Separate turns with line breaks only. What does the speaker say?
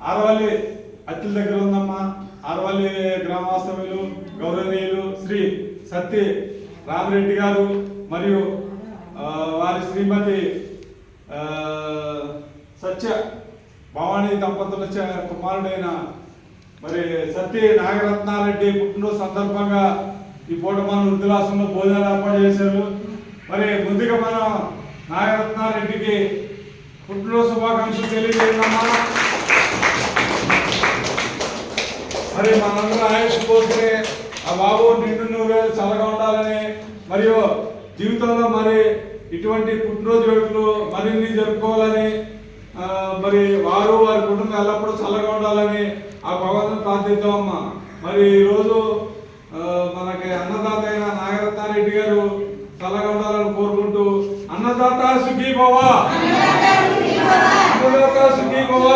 ఆరవల్లి అత్తిల దగ్గర ఉందమ్మా. ఆరవల్లి గ్రామవాస్తవ్యులు గౌరవనీయులు శ్రీ సత్తి రామరెడ్డి గారు మరియు వారి శ్రీమతి సత్య భవానీ దంపతుల కుమారుడైన మరి సత్య నాగరత్నారెడ్డి పుట్టినరోజు సందర్భంగా ఈ పూట మన వృద్ధులాసంలో భోజనాలు ఏర్పాటు చేశారు. మరి ముందుగా మనం నాగరత్నారెడ్డికి పుట్టినరోజు శుభాకాంక్షలు తెలియజేయమ్మా మరి మనందరూ ఆయుష్ పోతే ఆ బాబు నిండు నూరేళ్ళు చల్లగా ఉండాలని మరియు జీవితంలో మరి ఇటువంటి పుట్టినరోజు వేడుకలు మరిన్ని జరుపుకోవాలని మరి వారు వారి కుటుంబం ఎల్లప్పుడూ చల్లగా ఉండాలని ఆ భగవంతుని ప్రార్థిద్దామమ్మా. మరి ఈరోజు మనకి అన్నదాత అయిన నాగరత్నారెడ్డి గారు చల్లగా ఉండాలని కోరుకుంటూ అన్నదాత సుఖీ భవ అన్నదాత సుఖీ భవ